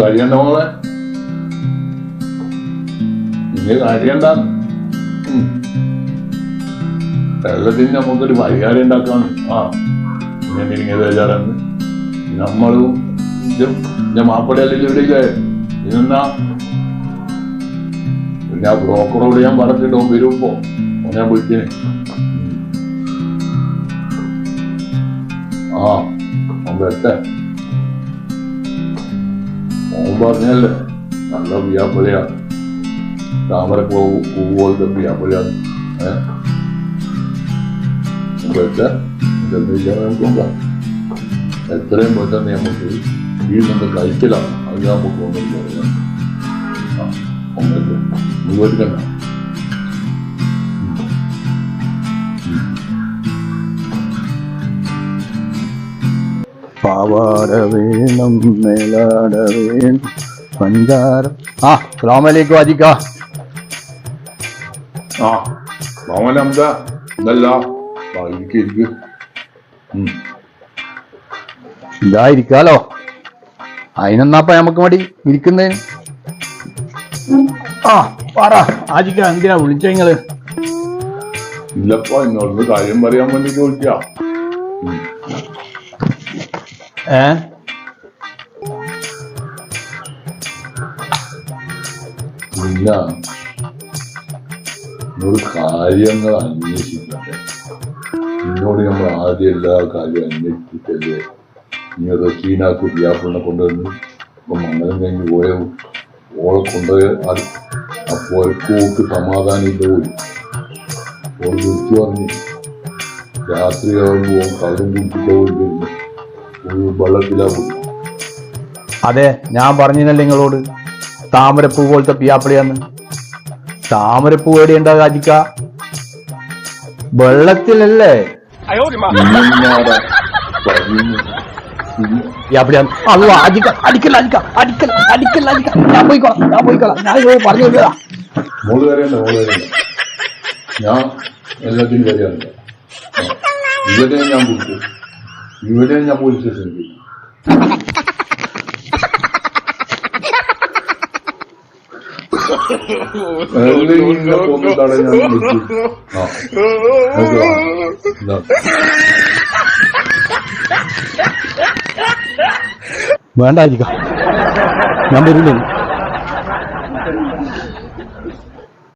കഴിയണ്ട മോളെ? ഇനി കഴിയണ്ട. വെള്ളത്തിന് നമുക്കൊരു പരിഹാരം ഉണ്ടാക്കാണ്. ആ ഇങ്ങനെ ഇങ്ങനെ ബേജാറാണ് നമ്മളും എന്റെ മാപ്പിളയല്ലേ ഇവിടെ ഇല്ലേ? ഇതെന്നാ പിന്നെ ആ ബ്രോക്കറോട് ഞാൻ പറഞ്ഞിട്ടോ വരുമ്പോ ഞാൻ വിളിച്ചേ ആ ഓൻ പറഞ്ഞല്ലേ? നല്ല വ്യാപളിയാ താമര പോകും പോലത്തെ വിചാരം നമുക്ക് നോക്കാം. എത്രയും പെട്ടെന്ന് നമുക്ക് ഈ നിന്ന് കഴിക്കലാണ് അത് നമുക്ക് ഒന്നും പറയാം ആ ഒന്നല്ലേ പാവാട വേണം മേലാട വേണം പഞ്ചാര ആ സലാമലൈക്കും അജിക്ക ആ മാമനന്ത ഇതല്ല ഇരിക്ക് ഇരിക്ക്. ഇതായിരിക്കാലോ? അതിനെന്നാപ്പ നമുക്ക് മടി ഇരിക്കുന്നേ? ആ പറ. ആജിക്ക എന്തിനാ വിളിച്ച നിങ്ങൾ ഇല്ലപ്പോ എന്നോട് കാര്യം പറയാൻ വേണ്ടി ചോദിക്കാ. ഏ? ഇല്ല. എന്നോട് കാര്യങ്ങൾ അന്വേഷിക്കട്ടെ. നിന്നോട് നമ്മൾ ആദ്യം എല്ലാ കാര്യം അന്വേഷിച്ചിട്ടല്ലേ? നീ റസീനാക്ക് വ്യാപുണ്ണെ കൊണ്ടുവന്നു അപ്പൊ മംഗലം കഴിഞ്ഞ് പോയ ഓളെ അപ്പോൾ കൂട്ട് സമാധാനം പോയി. ഓൾ വിളിച്ചു പറഞ്ഞു. രാത്രിയാകുമ്പോൾ കള്ളും കുടിച്ചിട്ട് പോയി വെള്ളത്തിലാ പോയി അതെ ഞാൻ പറഞ്ഞില്ലേ നിങ്ങളോട്? താമരപ്പൂ പോലത്തെ പിയാപ്പിളിയാന്ന്. താമരപ്പൂ എവിടെയുണ്ടാ കാജിക്ക വെള്ളത്തിലല്ലേ? ഇന്നെന്നാടാ പറയുന്നു ഇല്ല. പിയാപ്പിളിയാന്ന് അല്ലോ അടിക്ക അടിക്കല്ല അടിക്ക അടിക്കല്ല അടിക്കല്ല അടിക്ക. ഞാൻ പോയിക്കോളാം ഞാൻ പോയിക്കോളാം. ഞാൻ പറഞ്ഞു മോൾ ഞാൻ എല്ലാത്തിനും കരയാറില്ല ഇവരെ ഞാൻ വിളിച്ചു ഇവരെ ഞാൻ പോലീസ് സ്റ്റേഷനിൽ കൊന്നിട്ടാണ് ഞാൻ വരില്ല.